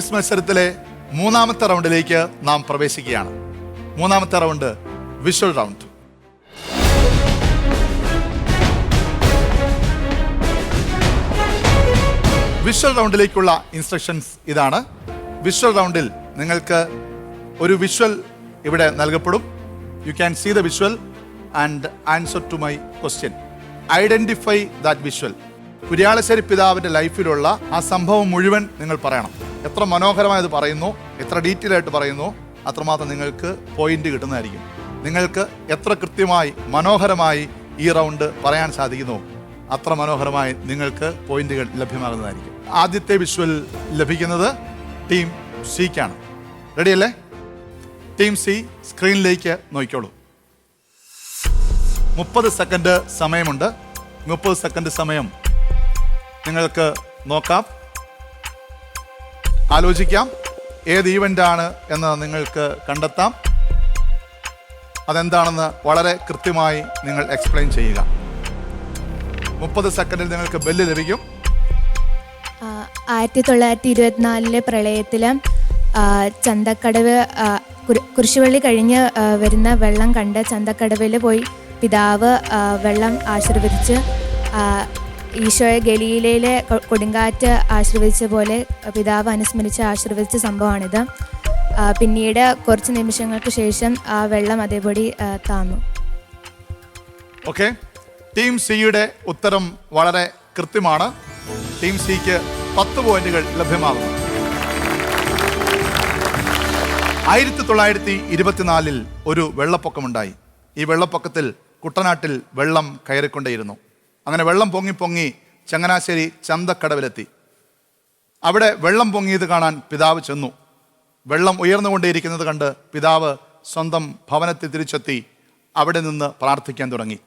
Quiz മത്സരത്തിലെ മൂന്നാമത്തെ റൗണ്ടിലേക്ക് നാം പ്രവേശിക്കുകയാണ്. മൂന്നാമത്തെ റൗണ്ട് വിഷ്വൽ റൗണ്ട്. വിഷ്വൽ റൗണ്ടിലേക്കുള്ള ഇൻസ്ട്രക്ഷൻസ് ഇതാണ്. വിഷ്വൽ റൗണ്ടിൽ നിങ്ങൾക്ക് ഒരു വിഷ്വൽ ഇവിടെ നൽകപ്പെടും. You can see the visual and answer to my question identify that visual Kuryalaseri പിതാവിന്റെ ലൈഫിലുള്ള ആ സംഭവം മുഴുവൻ നിങ്ങൾ പറയണം. എത്ര മനോഹരമായത് പറയുന്നു എത്ര ഡീറ്റെയിൽ ആയിട്ട് പറയുന്നു അത്രമാത്രം നിങ്ങൾക്ക് പോയിന്റ് കിട്ടുന്നതായിരിക്കും. നിങ്ങൾക്ക് എത്ര കൃത്യമായി മനോഹരമായി ഈ റൗണ്ട് പറയാൻ സാധിക്കുന്നു അത്ര മനോഹരമായി നിങ്ങൾക്ക് പോയിന്റുകൾ ലഭ്യമാകുന്നതായിരിക്കും. ആദ്യത്തെ വിഷ്വൽ ലഭിക്കുന്നത് ടീം സിക്കാണ് റെഡിയല്ലേ ടീം സി സ്ക്രീനിലേക്ക് നോക്കിക്കോളൂ. മുപ്പത് സെക്കൻഡ് സമയമുണ്ട്. മുപ്പത് സെക്കൻഡ് സമയം. നിങ്ങൾക്ക് നോക്കാം. ആലോചിക്കാം. ഏത് ഈവന്റ് ആണ് എന്ന് നിങ്ങൾക്ക് കണ്ടെത്താം. അതെന്താണെന്ന് വളരെ കൃത്യമായി നിങ്ങൾ എക്സ്പ്ലെയിൻ ചെയ്യുക. മുപ്പത് സെക്കൻഡിൽ നിങ്ങൾക്ക് ബെല്ല് ലഭിക്കും. ആയിരത്തി തൊള്ളായിരത്തി ഇരുപത്തിനാലിലെ പ്രളയത്തിൽ ചന്തക്കടവ് കുരിശുവള്ളി കഴിഞ്ഞ് വരുന്ന വെള്ളം കണ്ട് ചന്തക്കടവിൽ പോയി പിതാവ് വെള്ളം ആശീർവദിച്ച് ഈശോയെ ഗലീലയിലെ കൊടുങ്കാറ്റ് ആശീർവദിച്ച പോലെ പിതാവ് അനുസ്മരിച്ച് ആശീർവദിച്ച സംഭവമാണിത്. പിന്നീട് കുറച്ച് നിമിഷങ്ങൾക്ക് ശേഷം ആ വെള്ളം അതേപടി താന്നു. ഓക്കെ. ടീം സിയുടെ ഉത്തരം വളരെ കൃത്യമാണ്. ടീം സിക്ക് പത്ത് പോയിന്റുകൾ ലഭ്യമാകുന്നു ആയിരത്തി തൊള്ളായിരത്തി ഇരുപത്തിനാലിൽ ഒരു വെള്ളപ്പൊക്കമുണ്ടായി. ഈ വെള്ളപ്പൊക്കത്തിൽ കുട്ടനാട്ടിൽ വെള്ളം കയറിക്കൊണ്ടേയിരുന്നു. അങ്ങനെ വെള്ളം പൊങ്ങി പൊങ്ങി ചങ്ങനാശ്ശേരി ചന്തക്കടവിലെത്തി. അവിടെ വെള്ളം പൊങ്ങിയത് കാണാൻ പിതാവ് ചെന്നു. വെള്ളം ഉയർന്നുകൊണ്ടേയിരിക്കുന്നത് കണ്ട് പിതാവ് സ്വന്തം ഭവനത്തിൽ തിരിച്ചെത്തി അവിടെ നിന്ന് പ്രാർത്ഥിക്കാൻ തുടങ്ങി.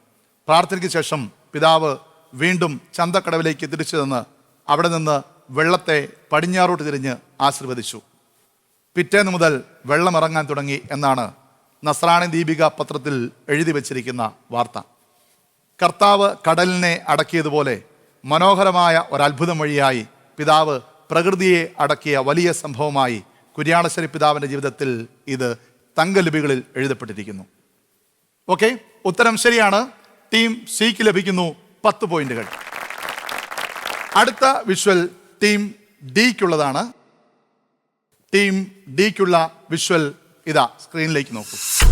പ്രാർത്ഥനയ്ക്ക് ശേഷം പിതാവ് വീണ്ടും ചന്തക്കടവിലേക്ക് തിരിച്ചു ചെന്ന് അവിടെ നിന്ന് വെള്ളത്തെ പടിഞ്ഞാറോട്ട് തിരിഞ്ഞ് ആശീർവദിച്ചു. പിറ്റേന്ന് മുതൽ വെള്ളമിറങ്ങാൻ തുടങ്ങി എന്നാണ് നസ്രാണി ദീപിക പത്രത്തിൽ എഴുതി വച്ചിരിക്കുന്ന വാർത്ത. കർത്താവ് കടലിനെ അടക്കിയതുപോലെ മനോഹരമായ ഒരത്ഭുതം വഴിയായി പിതാവ് പ്രകൃതിയെ അടക്കിയ വലിയ സംഭവമായി കുര്യാളശ്ശേരി പിതാവിന്റെ ജീവിതത്തിൽ ഇത് തങ്കലിപികളിൽ എഴുതപ്പെട്ടിരിക്കുന്നു. ഓക്കെ ഉത്തരം ശരിയാണ്. ടീം സിക്ക് ലഭിക്കുന്നു പത്ത് പോയിന്റുകൾ. അടുത്ത വിഷ്വൽ ടീം ഡിക്കുള്ളതാണ്. ടീം ഡിക്കുള്ള വിഷ്വൽ ഇതാ സ്ക്രീനിലേക്ക് നോക്കൂ.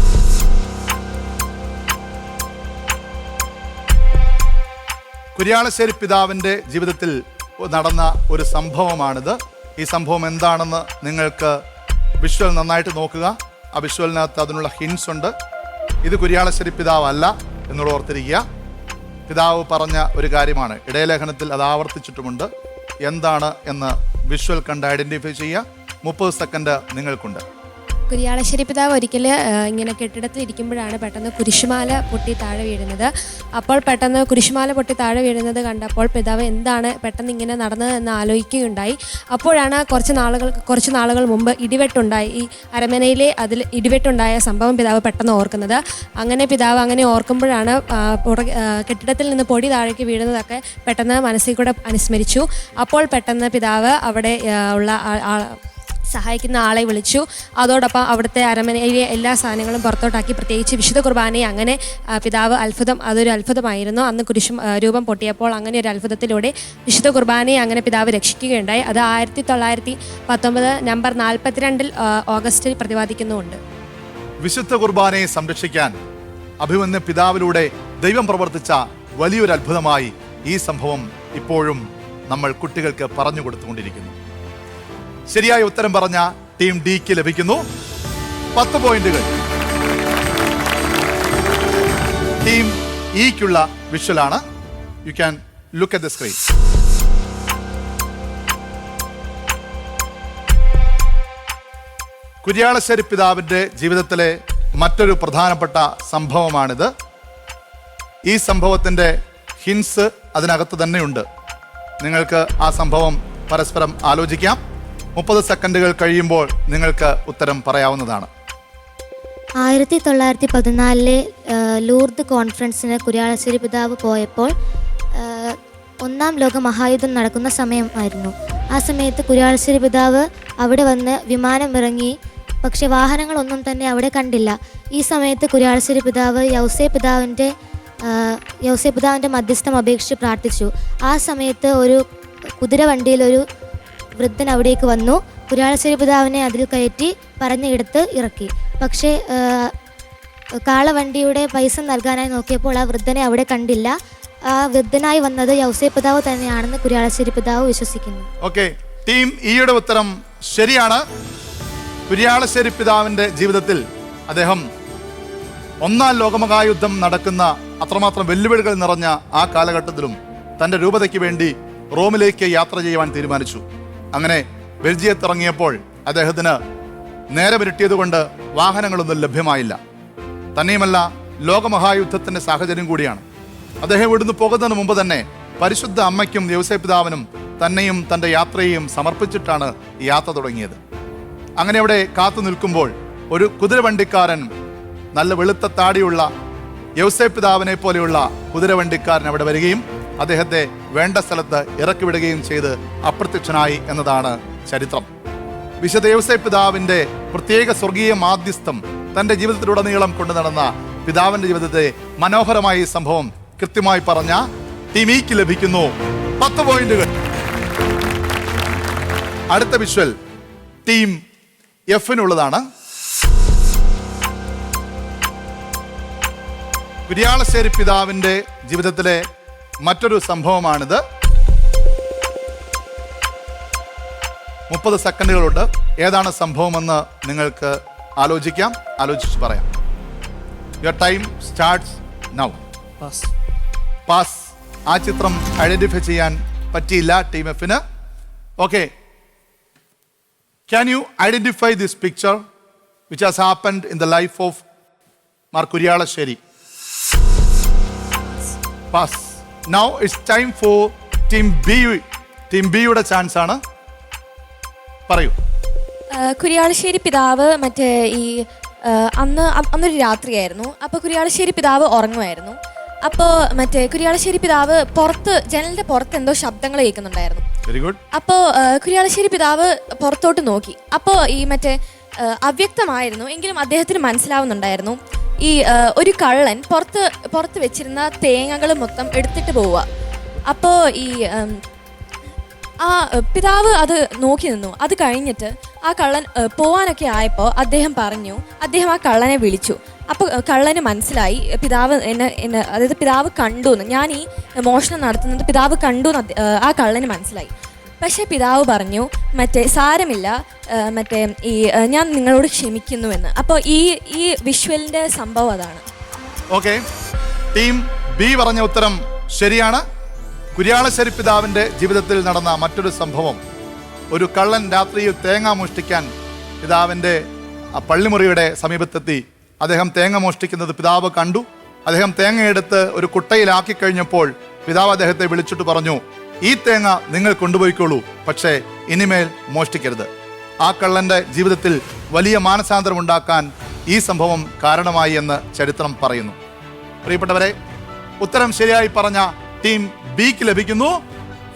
കുര്യാളശ്ശേരി പിതാവിന്റെ ജീവിതത്തിൽ നടന്ന ഒരു സംഭവമാണിത്. ഈ സംഭവം എന്താണെന്ന് നിങ്ങൾക്ക് വിഷ്വൽ നന്നായിട്ട് നോക്കുക. ആ വിഷ്വലിനകത്ത് അതിനുള്ള ഹിൻസ് ഉണ്ട്. ഇത് കുര്യാളശ്ശേരി പിതാവല്ല എന്നുള്ള ഓർത്തിരിക്കുക. പിതാവ് പറഞ്ഞ ഒരു കാര്യമാണ്. ഇടയലേഖനത്തിൽ അത് ആവർത്തിച്ചിട്ടുമുണ്ട്. എന്താണ് എന്ന് വിഷ്വൽ കണ്ട് ഐഡന്റിഫൈ ചെയ്യുക. മുപ്പത് സെക്കൻഡ് നിങ്ങൾക്കുണ്ട്. കുരിയാളശ്ശേരി പിതാവ് ഒരിക്കൽ ഇങ്ങനെ കെട്ടിടത്തിൽ ഇരിക്കുമ്പോഴാണ് പെട്ടെന്ന് കുരിശുമാല പൊട്ടി താഴെ വീഴുന്നത്. അപ്പോൾ പെട്ടെന്ന് കുരിശുമാല പൊട്ടി താഴെ വീഴുന്നത് കണ്ടപ്പോൾ പിതാവ് എന്താണ് പെട്ടെന്ന് ഇങ്ങനെ നടന്നത് എന്ന് ആലോചിക്കുകയുണ്ടായി. അപ്പോഴാണ് കുറച്ച് നാളുകൾ കുറച്ച് നാളുകൾ മുമ്പ് ഇടിവെട്ടുണ്ടായി. ഈ അരമനയിലെ അതിൽ ഇടിവെട്ടുണ്ടായ സംഭവം പിതാവ് പെട്ടെന്ന് ഓർക്കുന്നത്. അങ്ങനെ പിതാവ് അങ്ങനെ ഓർക്കുമ്പോഴാണ് കെട്ടിടത്തിൽ നിന്ന് പൊടി താഴേക്ക് വീഴുന്നതൊക്കെ പെട്ടെന്ന് മനസ്സിൽ കൂടെ അനുസ്മരിച്ചു. അപ്പോൾ പെട്ടെന്ന് പിതാവ് അവിടെ ഉള്ള സഹായിക്കുന്ന ആളെ വിളിച്ചു. അതോടൊപ്പം അവിടുത്തെ അരമനയിലെ എല്ലാ സാധനങ്ങളും പുറത്തോട്ടാക്കി. പ്രത്യേകിച്ച് വിശുദ്ധ കുർബാനയെ അങ്ങനെ പിതാവ് അത്ഭുതം അതൊരു അത്ഭുതമായിരുന്നു. അന്ന് കുരിശും രൂപം പൊട്ടിയപ്പോൾ അങ്ങനെ ഒരു അത്ഭുതത്തിലൂടെ വിശുദ്ധ കുർബാനയെ അങ്ങനെ പിതാവ് രക്ഷിക്കുകയുണ്ടായി. അത് ആയിരത്തി തൊള്ളായിരത്തി പത്തൊമ്പത് നമ്പർ നാൽപ്പത്തിരണ്ടിൽ ഓഗസ്റ്റിൽ പ്രതിപാദിക്കുന്നുമുണ്ട്. വിശുദ്ധ കുർബാനയെ സംരക്ഷിക്കാൻ അഭിമന്യ പിതാവിലൂടെ ദൈവം പ്രവർത്തിച്ച വലിയൊരു അത്ഭുതമായി ഈ സംഭവം ഇപ്പോഴും നമ്മൾ കുട്ടികൾക്ക് പറഞ്ഞു കൊടുത്തുകൊണ്ടിരിക്കുന്നു. ശരിയായ ഉത്തരം പറഞ്ഞ ടീം ഡിക്ക് ലഭിക്കുന്നു. പത്ത് പോയിന്റുകൾ. ടീം ഇക്കുള്ള വിഷ്വലാണ്. You can look at the screen Kuryalaseri പിതാവിന്റെ ജീവിതത്തിലെ മറ്റൊരു പ്രധാനപ്പെട്ട സംഭവമാണിത്. ഈ സംഭവത്തിന്റെ ഹിൻസ് അതിനകത്ത് തന്നെയുണ്ട്. നിങ്ങൾക്ക് ആ സംഭവം പരസ്പരം ആലോചിക്കാം. മുപ്പത് സെക്കൻഡുകൾ കഴിയുമ്പോൾ നിങ്ങൾക്ക് ഉത്തരം പറയാവുന്നതാണ്. ആയിരത്തി തൊള്ളായിരത്തി പതിനാലിലെ ലൂർദ് കോൺഫറൻസിന് കുര്യാളശ്ശേരി പിതാവ് പോയപ്പോൾ ഒന്നാം ലോക മഹായുദ്ധം നടക്കുന്ന സമയമായിരുന്നു ആ സമയത്ത് കുര്യാളശ്ശേരി പിതാവ് അവിടെ വന്ന് വിമാനം ഇറങ്ങി പക്ഷെ വാഹനങ്ങളൊന്നും തന്നെ അവിടെ കണ്ടില്ല. ഈ സമയത്ത് കുര്യാളശ്ശേരി പിതാവ് യൗസേ പിതാവിന്റെ യൗസേ പിതാവിന്റെ മധ്യസ്ഥം അപേക്ഷിച്ച് പ്രാർത്ഥിച്ചു. ആ സമയത്ത് ഒരു കുതിര വണ്ടിയിൽ ഒരു വൃദ്ധൻ അവിടേക്ക് വന്നു. കുരാളശ്ശേരി പിതാവിനെ അതിൽ കയറ്റി പറഞ്ഞെടുത്ത് ഇറക്കി. പക്ഷേ കാളവണ്ടിയുടെ പൈസ നൽകാനായി നോക്കിയപ്പോൾ ആ വൃദ്ധനെ അവിടെ കണ്ടില്ല. ആ വൃദ്ധനായി വന്നത് യൗസേ പിതാവ് തന്നെയാണെന്ന് കുര്യാളശ്ശേരി പിതാവ് വിശ്വസിക്കുന്നു. ഓക്കെ ടീം ഈയുടെ ഉത്തരം ശരിയാണ്. കുര്യാളശ്ശേരി പിതാവിന്റെ ജീവിതത്തിൽ അദ്ദേഹം ഒന്നാം ലോകമഹായുദ്ധം നടക്കുന്ന അത്രമാത്രം വെല്ലുവിളികൾ നിറഞ്ഞ ആ കാലഘട്ടത്തിലും തന്റെ രൂപതയ്ക്ക് വേണ്ടി റോമിലേക്ക് യാത്ര ചെയ്യുവാൻ തീരുമാനിച്ചു. അങ്ങനെ ബെൽജിയത്തിറങ്ങിയപ്പോൾ അദ്ദേഹത്തിന് നേരെ വിരട്ടിയതുകൊണ്ട് വാഹനങ്ങളൊന്നും ലഭ്യമായില്ല. തന്നെയുമല്ല ലോകമഹായുദ്ധത്തിന്റെ സാഹചര്യം കൂടിയാണ്. അദ്ദേഹം ഇവിടുന്ന് പോകുന്നതിന് മുമ്പ് തന്നെ പരിശുദ്ധ അമ്മയ്ക്കും യവസപിതാവിനും തന്നെയും തന്റെ യാത്രയെയും സമർപ്പിച്ചിട്ടാണ് യാത്ര തുടങ്ങിയത്. അങ്ങനെ അവിടെ കാത്തു നിൽക്കുമ്പോൾ ഒരു കുതിരവണ്ടിക്കാരൻ നല്ല വെളുത്ത താടിയുള്ള യവസപിതാവിനെ പോലെയുള്ള കുതിരവണ്ടിക്കാരൻ അവിടെ വരികയും അദ്ദേഹത്തെ വേണ്ട സ്ഥലത്ത് ഇറക്കിവിടുകയും ചെയ്ത് അപ്രത്യക്ഷനായി എന്നതാണ് ചരിത്രം. വിശുദ്ധ പിതാവിന്റെ പ്രത്യേക സ്വർഗീയ മാധ്യസ്ഥം തന്റെ ജീവിതത്തിലുടനീളം കൊണ്ടു നടന്ന പിതാവിന്റെ ജീവിതത്തെ മനോഹരമായ ഈ സംഭവം കൃത്യമായി പറഞ്ഞ ടീം ഇക്ക് ലഭിക്കുന്നു. പത്ത് പോയിന്റുകൾ. അടുത്ത വിഷ്വൽ ടീം എഫിനുള്ളതാണ്. കുര്യാളശ്ശേരി പിതാവിന്റെ ജീവിതത്തിലെ മറ്റൊരു സംഭവമാണിത്. മുപ്പത് സെക്കൻഡുകളുണ്ട്. ഏതാണ് സംഭവമെന്ന് നിങ്ങൾക്ക് ആലോചിക്കാം. ആലോചിച്ച് പറയാം. Your time starts now pass pass ആ ചിത്രം ഐഡന്റിഫൈ ചെയ്യാൻ പറ്റിയില്ല ടീം എഫിന് okay can you identify this picture which has happened in the life of Mar Kuryalaseri pass now it's time for team B team ബിയുടെ chance ആണ്. പറയൂ. കുരിയാളശ്ശേരി പിതാവ് മറ്റേ ഈ അന്ന് അന്നൊരു രാത്രിയായിരുന്നു. അപ്പോൾ കുര്യാളശ്ശേരി പിതാവ് ഉറങ്ങുമായിരുന്നു. അപ്പോൾ മറ്റേ കുര്യാളശ്ശേരി പിതാവ് പുറത്ത് ജനലിന്റെ പുറത്ത് എന്തോ ശബ്ദങ്ങൾ കേൾക്കുന്നുണ്ടായിരുന്നു. വെരി ഗുഡ് അപ്പോൾ കുര്യാളശ്ശേരി പിതാവ് പുറത്തോട്ട് നോക്കി. അപ്പോൾ ഈ മറ്റേ അവ്യക്തമായിരുന്നു. എങ്കിലും അദ്ദേഹത്തിന് മനസ്സിലാവുന്നുണ്ടായിരുന്നു. ഈ ഒരു കള്ളൻ പുറത്ത് പുറത്ത് വെച്ചിരുന്ന തേങ്ങകൾ മൊത്തം എടുത്തിട്ട് പോവുക. അപ്പോൾ ഈ ആ പിതാവ് അത് നോക്കി നിന്നു. അത് കഴിഞ്ഞിട്ട് ആ കള്ളൻ പോവാനൊക്കെ ആയപ്പോൾ അദ്ദേഹം പറഞ്ഞു അദ്ദേഹം ആ കള്ളനെ വിളിച്ചു. അപ്പോൾ കള്ളന് മനസ്സിലായി പിതാവ് എന്നെ എന്നെ അതായത് പിതാവ് കണ്ടു എന്ന് ഞാൻ ഈ മോഷണം നടത്തുന്നത് പിതാവ് കണ്ടു എന്ന് ആ കള്ളന് മനസ്സിലായി. പക്ഷേ പിതാവ് പറഞ്ഞു മറ്റേ സാരമില്ല മറ്റേ ഈ ഞാൻ നിങ്ങളോട് ക്ഷമിക്കുന്നുവെന്ന്. അപ്പോൾ ഈ ഈ വിഷ്വലിന്റെ സംഭവം അതാണ്. ഓക്കെ. ടീം ബി പറഞ്ഞ ഉത്തരം ശരിയാണ്. കുര്യാളശ്ശേരി പിതാവിന്റെ ജീവിതത്തിൽ നടന്ന മറ്റൊരു സംഭവം. ഒരു കള്ളൻ രാത്രിയിൽ തേങ്ങ മോഷ്ടിക്കാൻ പിതാവിന്റെ ആ പള്ളിമുറിയുടെ സമീപത്തെത്തി. അദ്ദേഹം തേങ്ങ മോഷ്ടിക്കുന്നത് പിതാവ് കണ്ടു. അദ്ദേഹം തേങ്ങയെടുത്ത് ഒരു കുട്ടയിലാക്കി കഴിഞ്ഞപ്പോൾ പിതാവ് അദ്ദേഹത്തെ വിളിച്ചിട്ട് പറഞ്ഞു ഈ തേങ്ങ നിങ്ങൾ കൊണ്ടുപോയിക്കോളൂ. പക്ഷേ ഇനിമേൽ മോഷ്ടിക്കരുത്. ആ കള്ളന്റെ ജീവിതത്തിൽ വലിയ മാനസാന്തരം ഉണ്ടാക്കാൻ ഈ സംഭവം കാരണമായി എന്ന് ചരിത്രം പറയുന്നു. പ്രിയപ്പെട്ടവരെ ഉത്തരം ശരിയായി പറഞ്ഞ ടീം ബിക്ക് ലഭിക്കുന്നു.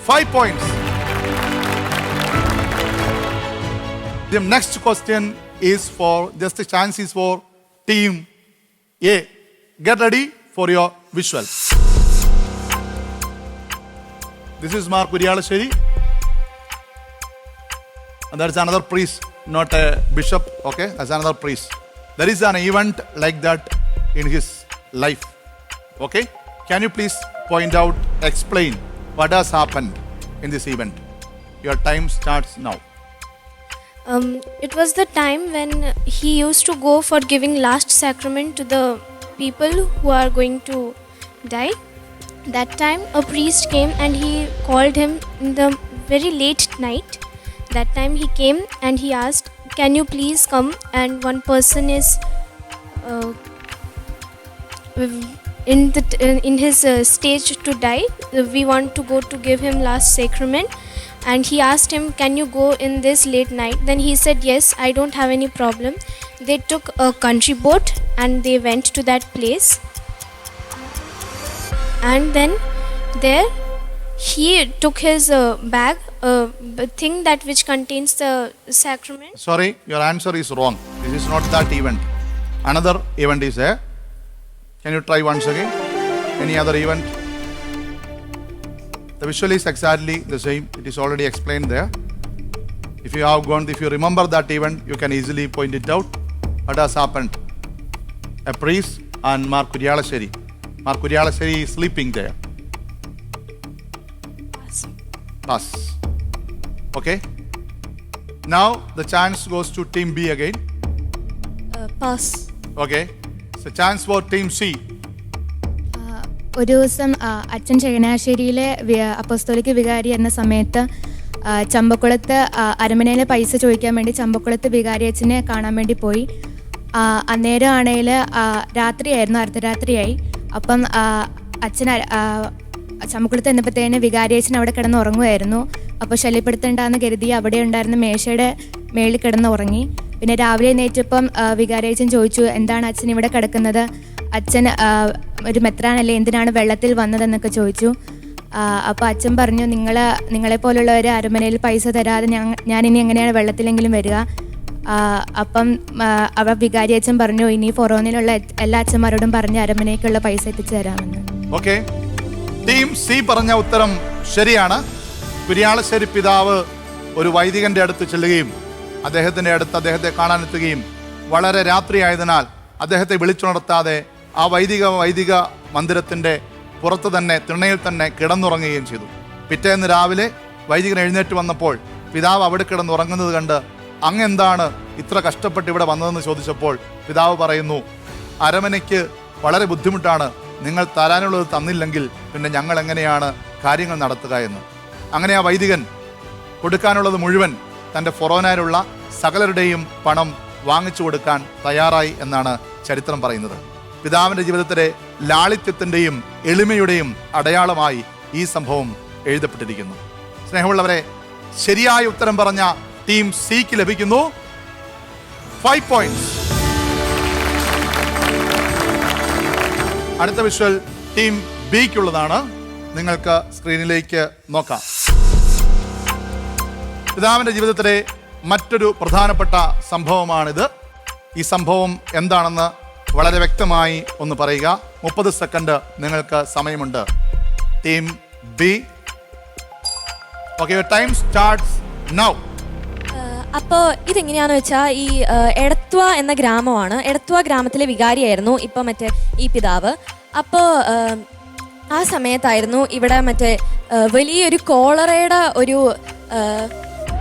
Five points. Next question is for just chance is for team A. Get ready for your visuals This is Mark Uriyalashiri. And there is another priest, not a bishop, okay? That's another priest. There is an event like that in his life, okay? Can you please point out, explain what has happened in this event? Your time starts now. Um, it was the time when he used to go for giving last sacrament to the people who are going to die. That time, a priest came and he called him in the very late night. That time, he came and he asked, Can you please come? And one person is uh, in the in his uh, stage to die. We want to go to give him last sacrament and he asked him can you go in this late night then he said yes i don't have any problem they took a country boat and they went to that place and then there he took his uh, bag uh, thing that which contains the sacrament. Sorry, your answer is wrong. This is not that event. Another event is there. Can you try once again? Any other event? The visual is exactly the same. It is already explained there. If you have gone, if you remember that event, you can easily point it out. What has happened? A priest and Mark Kuryalaseri. Mark Kuryalaseri sleeping there pass Pass. Okay. Now the chance goes to team B again. Pass Okay. So chance for team C. ഒരു ദിവസം അച്ഛൻ ചങ്ങനാശ്ശേരിയിലെ apostolic വികാരി എന്ന സമയത്ത് ചമ്പക്കുളത്ത് അരമനയിലെ പൈസ ചോദിക്കാൻ വേണ്ടി ചമ്പക്കുളത്ത് വികാരി അച്ഛനെ കാണാൻ വേണ്ടി പോയി അന്നേരം ആണെങ്കിൽ രാത്രിയായിരുന്നു അർദ്ധരാത്രിയായി അപ്പം അച്ഛൻ ചമുക്കുളത്ത് എന്നപ്പോഴത്തേന് വികാരി അച്ഛൻ അവിടെ കിടന്ന് ഉറങ്ങുമായിരുന്നു. അപ്പോൾ ശല്യപ്പെടുത്തേണ്ടെന്ന് കരുതി അവിടെ ഉണ്ടായിരുന്ന മേശയുടെ മേളിൽ കിടന്ന് ഉറങ്ങി. പിന്നെ രാവിലെ നേറ്റപ്പം വികാരിയച്ഛൻ ചോദിച്ചു എന്താണ് അച്ഛൻ ഇവിടെ കിടക്കുന്നത്? അച്ഛൻ ഒരു മെത്രാനല്ലേ എന്തിനാണ് വെള്ളത്തിൽ വന്നതെന്നൊക്കെ ചോദിച്ചു. അപ്പോൾ അച്ഛൻ പറഞ്ഞു നിങ്ങൾ നിങ്ങളെ പോലുള്ളവർ അരമനയിൽ പൈസ തരാതെ ഞാൻ ഞാനിനി എങ്ങനെയാണ് വെള്ളത്തിലെങ്കിലും വരിക? അപ്പം അവ വികാരി അച്ഛൻ പറഞ്ഞു ഇനി ഫൊറോനിലുള്ള എല്ലാ അച്ഛന്മാരോടും പറഞ്ഞ് അരമനയ്ക്കുള്ള പൈസ എത്തിച്ചു തരാമെന്ന്. ഓക്കെ. ടീം സി പറഞ്ഞ ഉത്തരം ശരിയാണ്. കുര്യാളശ്ശേരി പിതാവ് ഒരു വൈദികന്റെ അടുത്ത് ചെല്ലുകയും അദ്ദേഹത്തിന്റെ അടുത്ത് അദ്ദേഹത്തെ കാണാനെത്തുകയും വളരെ രാത്രിയായതിനാൽ അദ്ദേഹത്തെ വിളിച്ചുണർത്താതെ ആ വൈദിക വൈദിക മന്ദിരത്തിന്റെ പുറത്ത് തന്നെ തിണ്ണയിൽ തന്നെ കിടന്നുറങ്ങുകയും ചെയ്തു. പിറ്റേന്ന് രാവിലെ വൈദികൻ എഴുന്നേറ്റ് വന്നപ്പോൾ പിതാവ് അവിടെ കിടന്നുറങ്ങുന്നത് കണ്ട് അങ്ങ് എന്താണ് ഇത്ര കഷ്ടപ്പെട്ട് ഇവിടെ വന്നതെന്ന് ചോദിച്ചപ്പോൾ പിതാവ് പറയുന്നു അരമനയ്ക്ക് വളരെ ബുദ്ധിമുട്ടാണ്. നിങ്ങൾ തരാനുള്ളത് തന്നില്ലെങ്കിൽ പിന്നെ ഞങ്ങൾ എങ്ങനെയാണ് കാര്യങ്ങൾ നടത്തുക എന്ന്. അങ്ങനെ ആ വൈദികൻ കൊടുക്കാനുള്ളത് മുഴുവൻ തന്റെ ഫൊറോനാലുള്ള സകലരുടെയും പണം വാങ്ങിച്ചു കൊടുക്കാൻ തയ്യാറായി എന്നാണ് ചരിത്രം പറയുന്നത്. പിതാവിന്റെ ജീവിതത്തിലെ ലാളിത്യത്തിന്റെയും എളിമയുടെയും അടയാളമായി ഈ സംഭവം എഴുതപ്പെട്ടിരിക്കുന്നു. സ്നേഹമുള്ളവരെ ശരിയായ ഉത്തരം പറഞ്ഞ ടീം സിക്ക് ലഭിക്കുന്നു. Five points. അടുത്ത വിഷ്വൽ ടീം ബിക്കുള്ളതാണ്. നിങ്ങൾക്ക് സ്ക്രീനിലേക്ക് നോക്കാം. പിതാവിന്റെ ജീവിതത്തിലെ മറ്റൊരു പ്രധാനപ്പെട്ട സംഭവമാണിത്. ഈ സംഭവം എന്താണെന്ന് വളരെ വ്യക്തമായി ഒന്ന് പറയുക. മുപ്പത് സെക്കൻഡ് നിങ്ങൾക്ക് സമയമുണ്ട്. Team B. Okay time starts now അപ്പോൾ ഇതെങ്ങനെയാന്ന് വെച്ചാൽ ഈ എടത്വ എന്ന ഗ്രാമമാണ്. എടത്വ ഗ്രാമത്തിലെ വികാരിയായിരുന്നു ഇപ്പോൾ മറ്റേ ഈ പിതാവ്. അപ്പോൾ ആ സമയത്തായിരുന്നു ഇവിടെ മറ്റേ വലിയൊരു കോളറയുടെ ഒരു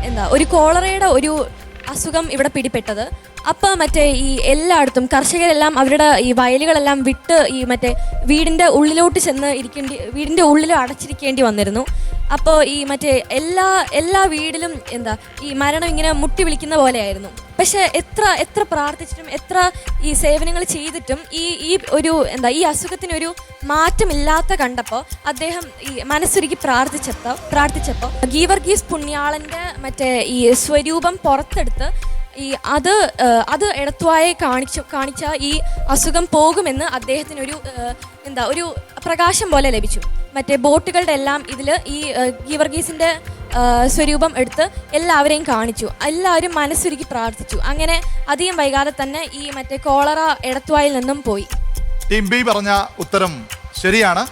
എന്താ ഒരു കോളറയുടെ ഒരു അസുഖം ഇവിടെ പിടിപെട്ടത് അപ്പോൾ മറ്റേ ഈ എല്ലായിടത്തും കർഷകരെല്ലാം അവരുടെ ഈ വയലുകളെല്ലാം വിട്ട് ഈ മറ്റേ വീടിന്റെ ഉള്ളിലോട്ട് ചെന്ന് ഇരിക്കേണ്ടി വീടിന്റെ ഉള്ളിൽ അടച്ചിരിക്കേണ്ടി വന്നിരുന്നു. അപ്പോൾ ഈ മറ്റേ എല്ലാ എല്ലാ വീടിലും എന്താ ഈ മരണം ഇങ്ങനെ മുട്ടി വിളിക്കുന്ന പോലെയായിരുന്നു. പക്ഷെ എത്ര എത്ര പ്രാർത്ഥിച്ചിട്ടും എത്ര ഈ സേവനങ്ങൾ ചെയ്തിട്ടും ഈ ഈ ഒരു എന്താ ഈ അസുഖത്തിനൊരു മാറ്റമില്ലാത്ത കണ്ടപ്പോൾ അദ്ദേഹം ഈ മനസ്സൊരുക്കി പ്രാർത്ഥിച്ചപ്പോൾ പ്രാർത്ഥിച്ചപ്പോൾ ഗീവർഗീസ് പുണ്യാളന്റെ മറ്റേ ഈ സ്വരൂപം പുറത്തെടുത്ത് ഈ അത് അത് എടത്വായെ കാണിച്ചു കാണിച്ച ഈ അസുഖം പോകുമെന്ന് അദ്ദേഹത്തിനൊരു എന്താ ഒരു പ്രകാശം പോലെ ലഭിച്ചു. മറ്റേ ബോട്ടുകളുടെ എല്ലാം ഇതിൽ ഈ ഗീവർഗീസിന്റെ സ്വരൂപം എടുത്ത് എല്ലാവരെയും കാണിച്ചു. എല്ലാവരും മനസ്സുരുക്കി പ്രാർത്ഥിച്ചു. അങ്ങനെ അധികം വൈകാതെ തന്നെ ഈ മറ്റേ കോളറ എടത്തുവായിൽ നിന്നും പോയി. ടീം ബി പറഞ്ഞ ഉത്തരം ശരിയാണ്.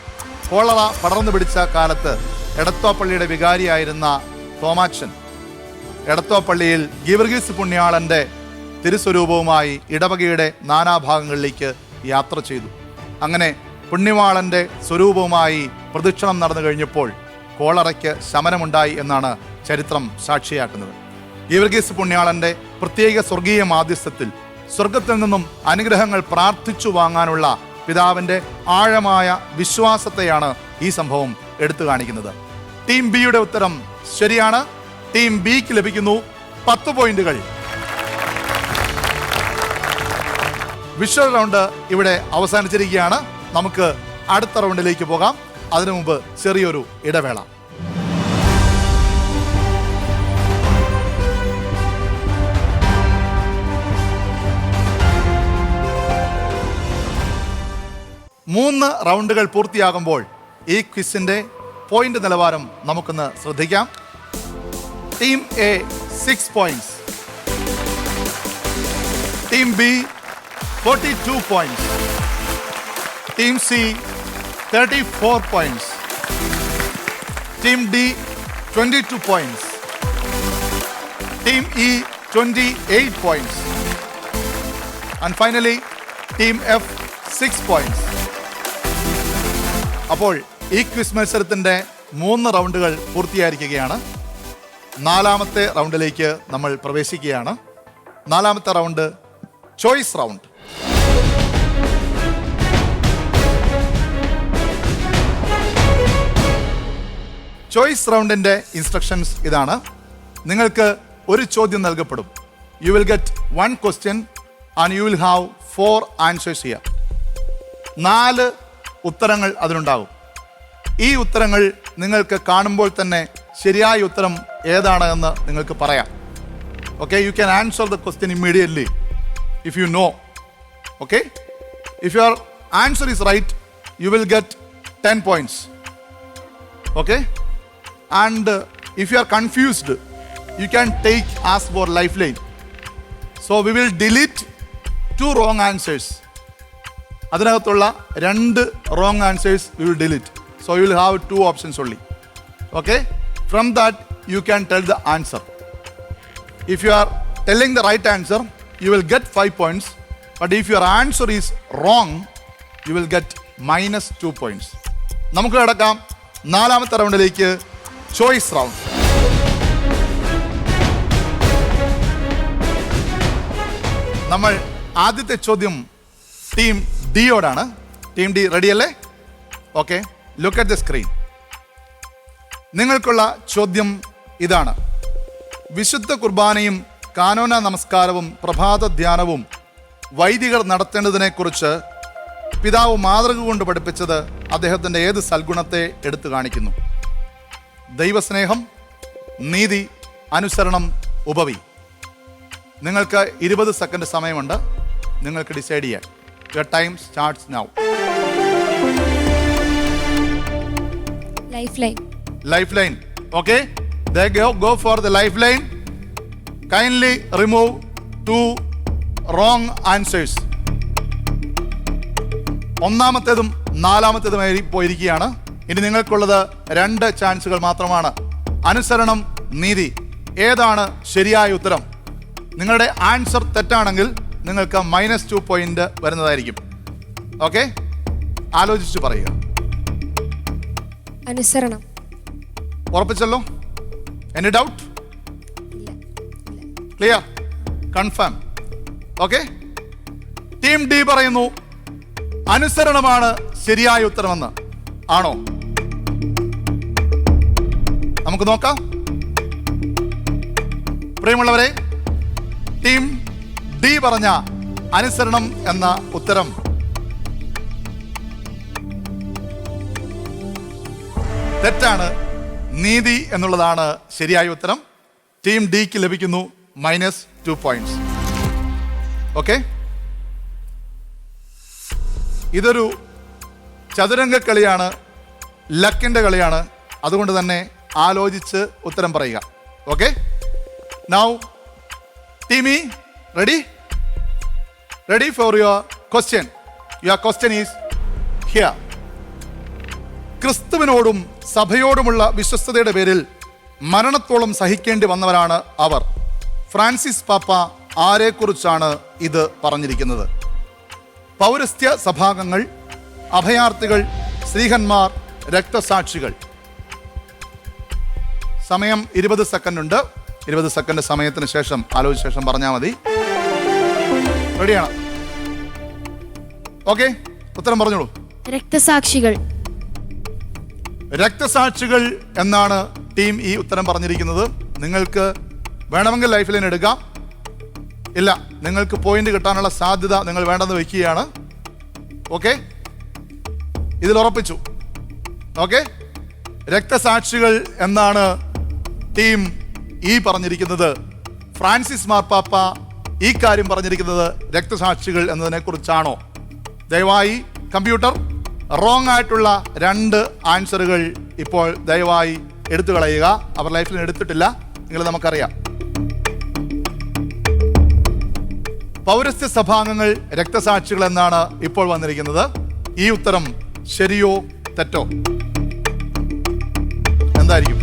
കോളറ പടർന്നു പിടിച്ച കാലത്ത് എടത്തോപ്പള്ളിയുടെ വികാരിയായിരുന്ന തോമാച്ചൻ. എടത്തോപ്പള്ളിയിൽ ഗീവർഗീസ് പുണ്യാളന്റെ തിരുസ്വരൂപവുമായി ഇടവകയുടെ നാനാഭാഗങ്ങളിലേക്ക് യാത്ര ചെയ്തു. അങ്ങനെ പുണ്യവാളന്റെ സ്വരൂപവുമായി പ്രദക്ഷിണം നടന്നു കഴിഞ്ഞപ്പോൾ കോളറയ്ക്ക് ശമനമുണ്ടായി എന്നാണ് ചരിത്രം സാക്ഷിയാക്കുന്നത്. ഗീവർഗീസ് പുണ്യാളന്റെ പ്രത്യേക സ്വർഗീയ മാധ്യസ്ഥത്തിൽ സ്വർഗത്തിൽ നിന്നും അനുഗ്രഹങ്ങൾ പ്രാർത്ഥിച്ചു വാങ്ങാനുള്ള പിതാവിന്റെ ആഴമായ വിശ്വാസത്തെയാണ് ഈ സംഭവം എടുത്തു കാണിക്കുന്നത്. ടീം ബിയുടെ ഉത്തരം ശരിയാണ്. ടീം ബിക്ക് ലഭിക്കുന്നു പത്ത് പോയിന്റുകൾ. വിഷ്വൽ റൗണ്ട് ഇവിടെ അവസാനിച്ചിരിക്കുകയാണ്. നമുക്ക് അടുത്ത റൗണ്ടിലേക്ക് പോകാം. അതിനു മുമ്പ് ചെറിയൊരു ഇടവേള. മൂന്ന് റൗണ്ടുകൾ പൂർത്തിയാകുമ്പോൾ ഈ ക്വിസിന്റെ പോയിന്റ് നിലവാരം നമുക്കൊന്ന് ശ്രദ്ധിക്കാം. Team B forty two points team C thirty four points team D twenty two points team E twenty eight points and finally team F six points അപ്പോൾ ഈ ക്വിസ് മത്സരത്തിന്റെ മൂന്ന് റൗണ്ടുകൾ പൂർത്തിയായിരിക്കുകയാണ്. നാലാമത്തെ റൗണ്ടിലേക്ക് നമ്മൾ പ്രവേശിക്കുകയാണ്. നാലാമത്തെ റൗണ്ട് ചോയ്സ് റൗണ്ട്. ചോയ്സ് റൗണ്ടിന്റെ instructions ഇതാണ്. നിങ്ങൾക്ക് ഒരു ചോദ്യം നൽകപ്പെടും. You will get one question and you will have four answers ചെയ്യ നാല് ഉത്തരങ്ങൾ അതിനുണ്ടാകും ഈ ഉത്തരങ്ങൾ നിങ്ങൾക്ക് കാണുമ്പോൾ തന്നെ ശരിയായ ഉത്തരം ഏതാണ് എന്ന് നിങ്ങൾക്ക് പറയാം. Okay you can answer the question immediately if you know okay if your answer is right you will get ten points okay and if you are confused you can take as for lifeline so we will delete two wrong answers അതിനകത്തുള്ള രണ്ട് wrong answers we will delete so you will have two options only okay from that, you can tell the answer. if you are telling the right answer, you will get five points. But if your answer is wrong, you will get minus two points. നമുക്ക് കിടക്കാം നാലാമത്തെ റൗണ്ടിലേക്ക് choice round നമ്മൾ ആദ്യത്തെ ചോദ്യം team ഡിയോടാണ് team D റെഡിയല്ലേ okay look at the screen നിങ്ങൾക്കുള്ള ചോദ്യം ഇതാണ്. വിശുദ്ധ കുർബാനയും കാനോന നമസ്കാരവും പ്രഭാത ധ്യാനവും വൈദികർ നടത്തേണ്ടതിനെക്കുറിച്ച് പിതാവ് മാതൃക കൊണ്ട് പഠിപ്പിച്ചത് അദ്ദേഹത്തിന്റെ ഏത് സൽഗുണത്തെ എടുത്തു കാണിക്കുന്നു. ദൈവസ്നേഹം നീതി അനുസരണം ഉപവി. നിങ്ങൾക്ക് ഇരുപത് സെക്കൻഡ് സമയമുണ്ട്. നിങ്ങൾക്ക് ഡിസൈഡ് ചെയ്യാൻ. Your time starts now lifeline lifeline. The go go for the lifeline kindly remove two wrong answers ഒന്നാമത്തേതും നാലാമത്തേതുമായി പോയിരിക്കുകയാണ്. ഇനി നിങ്ങൾക്കുള്ളത് രണ്ട് ചാൻസുകൾ മാത്രമാണ്. അനുസരണം നീതി. ഏതാണ് ശരിയായ ഉത്തരം? നിങ്ങളുടെ ആൻസർ തെറ്റാണെങ്കിൽ നിങ്ങൾക്ക് മൈനസ് ടു പോയിന്റ് വരുന്നതായിരിക്കും. ഓക്കെ ആലോചിച്ച് പറയുക. അനുസരണം. ഉറപ്പിച്ചല്ലോ? Any doubt clear confirm okay team D പറയുന്നു അനുസരണമാണ് ശരിയായ ഉത്തരമെന്ന്. ആണോ? നമുക്ക് നോക്കാം. പ്രിയമുള്ളവരെ ടീം ഡി പറഞ്ഞ അനുസരണം എന്ന ഉത്തരം. തെറ്റാണ്. നീതി എന്നുള്ളതാണ് ശരിയായ ഉത്തരം. ടീം ഡിക്ക് ലഭിക്കുന്നു മൈനസ് ടു പോയിന്റ്സ് ഓക്കെ ഇതൊരു ചതുരംഗ കളിയാണ് ലക്കിന്റെ കളിയാണ്. അതുകൊണ്ട് തന്നെ ആലോചിച്ച് ഉത്തരം പറയുക. Okay now team E ready ready for your question your question is here ക്രിസ്തുവിനോടും സഭയോടുമുള്ള വിശ്വസ്തതയുടെ പേരിൽ മരണത്തോളം സഹിക്കേണ്ടി വന്നവരാണ് അവർ. ഫ്രാൻസിസ് പാപ്പ ആരെക്കുറിച്ചാണ് ഇത് പറഞ്ഞിരിക്കുന്നത്? പൗരസ്ത്യ സഭാംഗങ്ങൾ അഭയാർത്ഥികൾ സ്ത്രീഹന്മാർ രക്തസാക്ഷികൾ. സമയം ഇരുപത് സെക്കൻഡ് ഉണ്ട് ഇരുപത് സെക്കൻഡ് സമയത്തിന് ശേഷം ആലോചിച്ച ശേഷം പറഞ്ഞാൽ മതി. റെഡിയാണ് ഓക്കെ ഉത്തരം പറഞ്ഞോളൂ. രക്തസാക്ഷികൾ. രക്തസാക്ഷികൾ എന്നാണ് ടീം ഈ ഉത്തരം പറഞ്ഞിരിക്കുന്നത്. നിങ്ങൾക്ക് വേണമെങ്കിൽ ലൈഫ് ലൈൻ എടുക്കാം. ഇല്ല നിങ്ങൾക്ക് പോയിന്റ് കിട്ടാനുള്ള സാധ്യത നിങ്ങൾ വേണ്ടെന്ന് വെക്കുകയാണ് ഓക്കെ ഇതിൽ ഉറപ്പിച്ചു. ഓക്കെ രക്തസാക്ഷികൾ എന്നാണ് ടീം ഈ പറഞ്ഞിരിക്കുന്നത്. ഫ്രാൻസിസ് മാർപ്പാപ്പ ഈ കാര്യം പറഞ്ഞിരിക്കുന്നത് രക്തസാക്ഷികൾ എന്നതിനെ കുറിച്ചാണോ ദയവായി കമ്പ്യൂട്ടർ റോങ് ആയിട്ടുള്ള രണ്ട് ആൻസറുകൾ ഇപ്പോൾ ദയവായി എടുത്തു കളയുക. അവർ ലൈഫിൽ എടുത്തിട്ടില്ല. നിങ്ങൾ നമുക്കറിയാം. പൗരസ്ത്യ സഭാംഗങ്ങൾ രക്തസാക്ഷികൾ എന്നാണ് ഇപ്പോൾ വന്നിരിക്കുന്നത്. ഈ ഉത്തരം ശരിയോ തെറ്റോ? എന്തായിരിക്കും?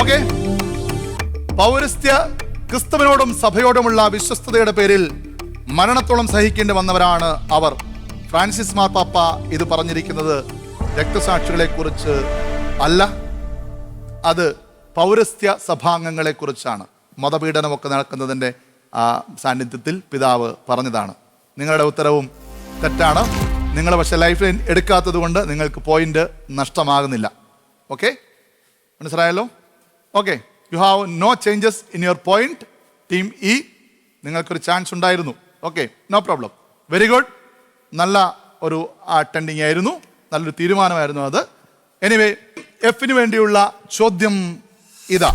ഓക്കെ പൗരസ്ത്യ ക്രിസ്തുവിനോടും സഭയോടുമുള്ള വിശ്വസ്തതയുടെ പേരിൽ മരണത്തോളം സഹിക്കേണ്ടി വന്നവരാണ് അവർ. ഫ്രാൻസിസ് മാർപ്പാപ്പ ഇത് പറഞ്ഞിരിക്കുന്നത് രക്തസാക്ഷികളെ കുറിച്ച് അല്ല. അത് പൗരസ്ത്യ സഭാംഗങ്ങളെ കുറിച്ചാണ് മതപീഡനമൊക്കെ നടക്കുന്നതിന്റെ ആ, സാന്നിധ്യത്തിൽ പിതാവ് പറഞ്ഞതാണ്. നിങ്ങളുടെ ഉത്തരവും തെറ്റാണ്. നിങ്ങൾ പക്ഷേ ലൈഫ് ലൈൻ എടുക്കാത്തത് കൊണ്ട് നിങ്ങൾക്ക് പോയിന്റ് നഷ്ടമാകുന്നില്ല. ഓക്കെ? മനസ്സിലായല്ലോ? Okay. You have no changes in your point team E നിങ്ങൾക്കൊരു ചാൻസ് ഉണ്ടായിരുന്നു. Okay. No problem very good നല്ല ഒരു അറ്റൻഡിങ് ആയിരുന്നു. നല്ലൊരു തീരുമാനമായിരുന്നു അത്. എനിവേ എഫിന് വേണ്ടിയുള്ള ചോദ്യം ഇതാ.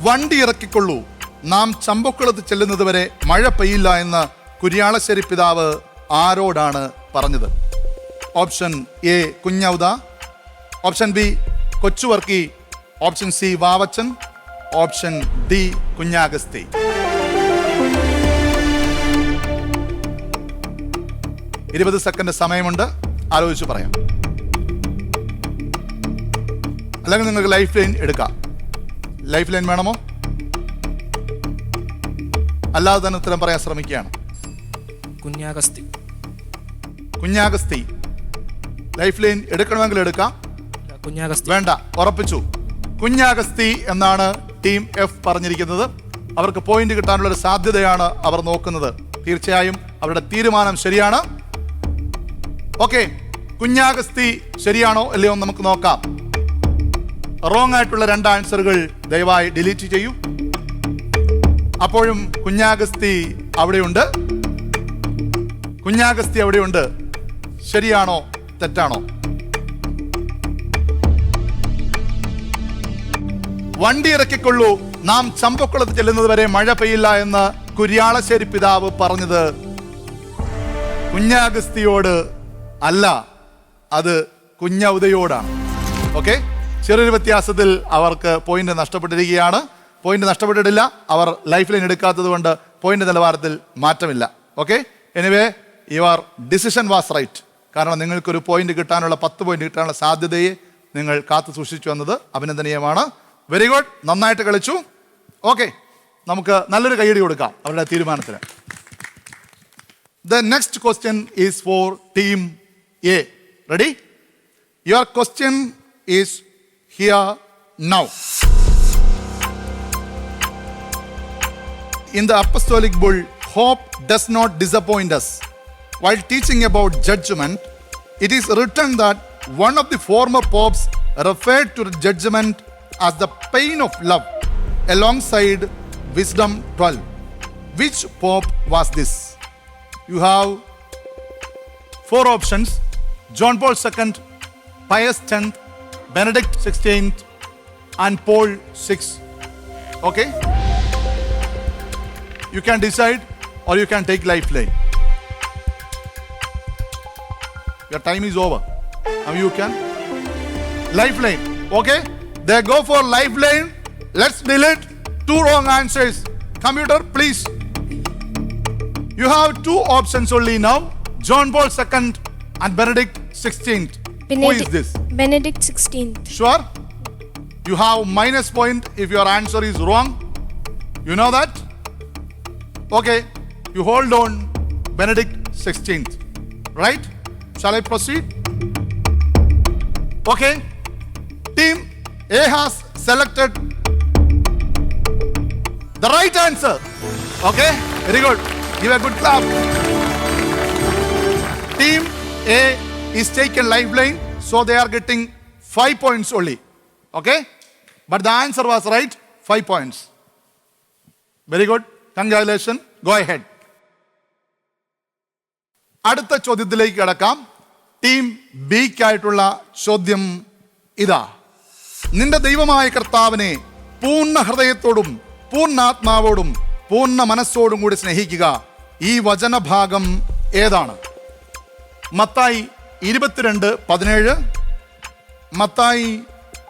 വണ്ടി ഇറക്കിക്കൊള്ളൂ. നാം ചമ്പക്കുളത്ത് ചെല്ലുന്നത് വരെ മഴ പെയ്യില്ല എന്ന് കുര്യാളശ്ശേരി പിതാവ് ആരോടാണ് പറഞ്ഞത്? Option A Kunjauda option B Kochuvarkey. Option C Vavachan. Option D Kunjagasthi. ഇരുപത് സെക്കൻഡ് സമയമുണ്ട്. ആലോചിച്ച് പറയാം. അല്ലെങ്കിൽ നിങ്ങൾക്ക് ലൈഫ് ലൈൻ എടുക്കാം. ലൈഫ് ലൈൻ വേണമോ? അല്ലാതെ തന്നെ ഉത്തരം പറയാൻ ശ്രമിക്കുകയാണ്. കുഞ്ഞാഗസ്തി. കുഞ്ഞാഗസ്തി. ലൈഫ് ലൈൻ എടുക്കണമെങ്കിൽ എടുക്കാം. കുഞ്ഞാഗസ്തി. വേണ്ട ഉറപ്പിച്ചു. കുഞ്ഞാഗസ്തി എന്നാണ് ടീം എഫ് പറഞ്ഞിരിക്കുന്നത്. അവർക്ക് പോയിന്റ് കിട്ടാനുള്ള ഒരു സാധ്യതയാണ് അവർ നോക്കുന്നത്. തീർച്ചയായും അവരുടെ തീരുമാനം ശരിയാണ്. ഓക്കെ കുഞ്ഞാഗസ്തി ശരിയാണോ അല്ലയോ നമുക്ക് നോക്കാം. റോങ് ആയിട്ടുള്ള രണ്ട് ആൻസറുകൾ ദയവായി ഡിലീറ്റ് ചെയ്യൂ. അപ്പോഴും കുഞ്ഞാഗസ്തി അവിടെയുണ്ട്. കുഞ്ഞാഗസ്തി അവിടെയുണ്ട്. ശരിയാണോ തെറ്റാണോ? വണ്ടി ഇറക്കിക്കൊള്ളൂ. നാം ചമ്പക്കുളത്ത് ചെല്ലുന്നത് വരെ മഴ പെയ്യില്ല എന്ന് കുര്യാളശ്ശേരി പിതാവ് പറഞ്ഞത് കുഞ്ഞാഗസ്തിയോട് അല്ല അത് കുഞ്ഞൗദയോടാണ് ഓക്കെ ചെറിയൊരു വ്യത്യാസത്തിൽ അവർക്ക് പോയിന്റ് നഷ്ടപ്പെട്ടിരിക്കുകയാണ്. പോയിന്റ് നഷ്ടപ്പെട്ടിട്ടില്ല. അവർ ലൈഫ് ലൈൻ എടുക്കാത്തത് കൊണ്ട് പോയിന്റ് നിലവാരത്തിൽ മാറ്റമില്ല. Okay anyway your decision was right കാരണം നിങ്ങൾക്കൊരു പോയിന്റ് കിട്ടാനുള്ള പത്ത് പോയിന്റ് കിട്ടാനുള്ള സാധ്യതയെ നിങ്ങൾ കാത്തു സൂക്ഷിച്ചു വന്നത് അഭിനന്ദനീയമാണ്. വെരി ഗുഡ് നന്നായിട്ട് കളിച്ചു. ഓക്കെ നമുക്ക് നല്ലൊരു കൈയടി കൊടുക്കാം അവരുടെ തീരുമാനത്തിന്. The next question is for team A. Ready? Your question is here now. In the Apostolic Bull, hope does not disappoint us. While teaching about judgment, it is written that one of the former popes referred to the judgment as the pain of love alongside Wisdom 12. Which pope was this? You have four options John Paul II, Pius X, Benedict XVI, and Paul VI. Okay, you can decide, or you can take lifeline. Your time is over. Now you can. Lifeline. Okay? They go for lifeline. Let's delete two wrong answers. Computer, please. You have two options only now John Paul II and Benedict XVI. Who is this? Benedict 16th. Sure? You have minus point if your answer is wrong. You know that? Okay. You hold on Benedict 16th. Right? Shall I proceed? Okay. Team A has selected the right answer. Okay? Very good. Give a good clap. Team A is taken lifeline, so they are getting five points only. Okay? But the answer was right, five points. Very good. Congratulations. Go ahead. അടുത്ത ചോദ്യത്തിലേക്ക് കിടക്കാം team ബിക്കായിട്ടുള്ള ചോദ്യം ഇതാ നിന്റെ ദൈവമായ കർത്താവിനെ പൂർണ ഹൃദയത്തോടും പൂർണാത്മാവോടും പൂർണ മനസ്സോടും കൂടി സ്നേഹിക്കുക ഈ വചനഭാഗം ഏതാണ് മത്തായി ഇരുപത്തിരണ്ട് പതിനേഴ് മത്തായി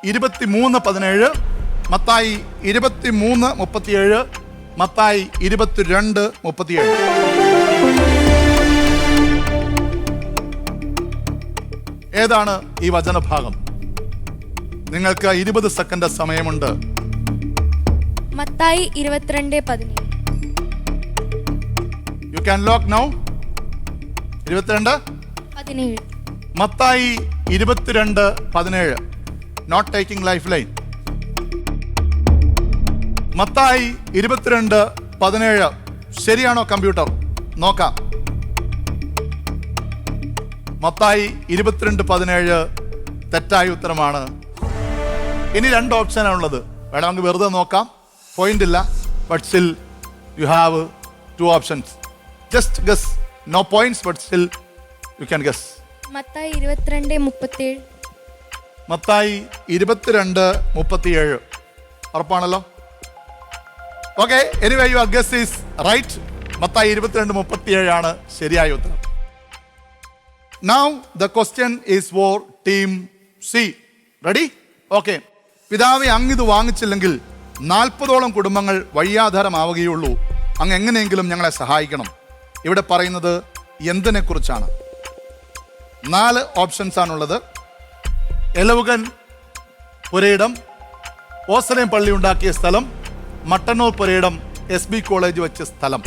ഇരുപത്തി മൂന്ന് പതിനേഴ് മത്തായി ഇരുപത്തി മൂന്ന് മുപ്പത്തിയേഴ് മത്തായി ഇരുപത്തിരണ്ട് മുപ്പത്തിയേഴ്. ഏതാണ് ഈ വചനഭാഗം? നിങ്ങൾക്ക് ഇരുപത് സെക്കൻഡ് സമയമുണ്ട്. മത്തായി ഇരുപത്തിരണ്ട് പതിനേഴ്. യു ക്യാൻ ലോക്ക് നൗ ഇരുപത്തിരണ്ട്. പതിനേഴ്. മത്തായി ഇരുപത്തിരണ്ട് പതിനേഴ്. Not taking life line Mathai ഇരുപത്തിരണ്ട് പതിനേഴ്. ശരിയാണോ കമ്പ്യൂട്ടർ? നോക്കാം. മത്തായി ഇരുപത്തിരണ്ട് പതിനേഴ് തെറ്റായ ഉത്തരമാണ്. ഇനി രണ്ട് ഓപ്ഷനാണ് ഉള്ളത്. വേണമെങ്കിൽ വെറുതെ നോക്കാം. പോയിന്റ് ഇല്ല. But still you have two options just guess no points but still you can guess Mathai ഇരുപത്തിരണ്ട് മുപ്പത്തേഴ് മത്തായി മുപ്പത്തിയേഴ്. ഉറപ്പാണല്ലോ? Okay anyway you a guess is right Mathai ഇരുപത്തിരണ്ട് മുപ്പത്തിയേഴാണ് ശരിയായ ഉത്തരം. Now the question is for team C ready okay പിതാവെ അങ്ങിത് വാങ്ങിച്ചില്ലെങ്കിൽ നാൽപ്പതോളം കുടുംബങ്ങൾ വഴിയാധാരമാവുകയുള്ളൂ. അങ്ങ് എങ്ങനെയെങ്കിലും ഞങ്ങളെ സഹായിക്കണം. ഇവിടെ പറയുന്നത് എന്തിനെ കുറിച്ചാണ് നാല് ഓപ്ഷൻസ് ആണുള്ളത്. എലവുകൻ പുരയിടം ഓസനയം പള്ളി ഉണ്ടാക്കിയ സ്ഥലം മട്ടന്നൂർ പുരയിടം എസ് ബി കോളേജ് വെച്ച സ്ഥലം.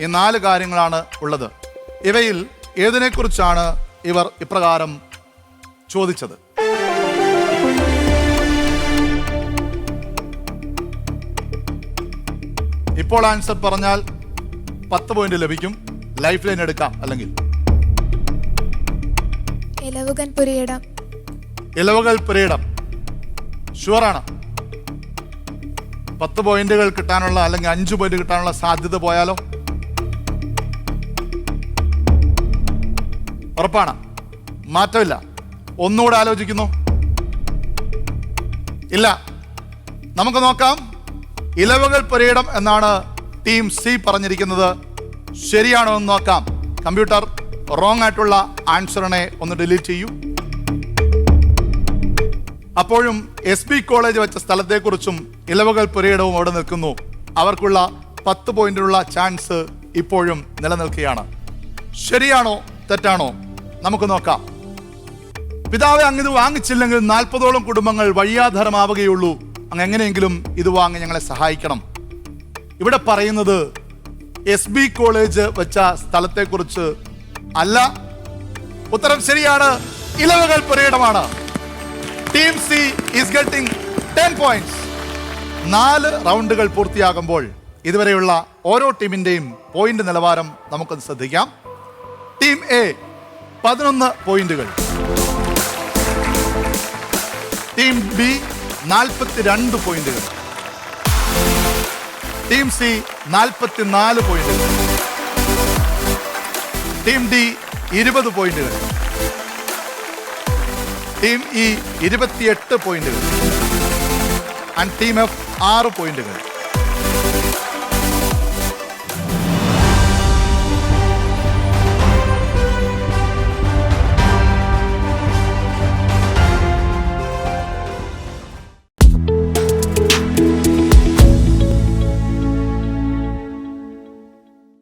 ഈ നാല് കാര്യങ്ങളാണ് ഉള്ളത്. ഇവയിൽ ഏതിനെക്കുറിച്ചാണ് ഇവർ ഇപ്രകാരം ചോദിച്ചത്? ഇപ്പോൾ ആൻസർ പറഞ്ഞാൽ പത്ത് പോയിന്റ് ലഭിക്കും. ലൈഫ് ലൈൻ എടുക്കാം അല്ലെങ്കിൽ ഇലവുകൻ പുരയിടം. ഇലവുകൾ പുരയിടം. ഷുവറാണ് പത്ത് പോയിന്റുകൾ കിട്ടാനുള്ള അല്ലെങ്കിൽ അഞ്ച് പോയിന്റ് കിട്ടാനുള്ള സാധ്യത പോയാലോ? ഉറപ്പാണ്? മാറ്റമില്ല. ഒന്നുകൂടെ ആലോചിക്കുന്നു. ഇല്ല. നമുക്ക് നോക്കാം. ഇലവുകൾ പുരയിടം എന്നാണ് ടീം സി പറഞ്ഞിരിക്കുന്നത്. ശരിയാണോ എന്ന് നോക്കാം. കമ്പ്യൂട്ടർ റോങ് ആയിട്ടുള്ള ആൻസറിനെ ഒന്ന് ഡിലീറ്റ് ചെയ്യൂ. അപ്പോഴും എസ് ബി കോളേജ് വെച്ച സ്ഥലത്തെക്കുറിച്ചും ഇലവുകൾ പുരയിടവും അവിടെ നിൽക്കുന്നു. അവർക്കുള്ള പത്ത് പോയിന്റിനുള്ള ചാൻസ് ഇപ്പോഴും നിലനിൽക്കുകയാണ്. ശരിയാണോ? തെറ്റാണോ? നമുക്ക് നോക്കാം. പിതാവെ അങ്ങ് ഇത് വാങ്ങിച്ചില്ലെങ്കിൽ നാൽപ്പതോളം കുടുംബങ്ങൾ വഴിയാധാരമാവുകയുള്ളൂ. അങ്ങ് എങ്ങനെയെങ്കിലും ഇത് വാങ്ങി ഞങ്ങളെ സഹായിക്കണം. ഇവിടെ പറയുന്നത് എസ് ബി കോളേജ് വെച്ച സ്ഥലത്തെക്കുറിച്ച് അല്ല. ഉത്തരം ശരിയാണ്. ഇലവുകൾ പുരയിടമാണ്. Team C is getting ten points നാല് റൗണ്ടുകൾ പൂർത്തിയാകുമ്പോൾ ഇതുവരെയുള്ള ഓരോ ടീമിന്റെയും പോയിന്റ് നിലവാരം നമുക്കൊന്ന് ശ്രദ്ധിക്കാം. ടീം എ പതിനൊന്ന് പോയിന്റുകൾ. ടീം ബി നാൽപ്പത്തിരണ്ട് പോയിന്റുകൾ. ടീം സി നാൽപ്പത്തിനാല് പോയിന്റുകൾ. ടീം ഡി ഇരുപത് പോയിന്റുകൾ. ടീം ഇ ഇരുപത്തിയെട്ട് പോയിന്റുകൾ. ആൻഡ് ടീം എഫ് ആറ് പോയിന്റുകൾ.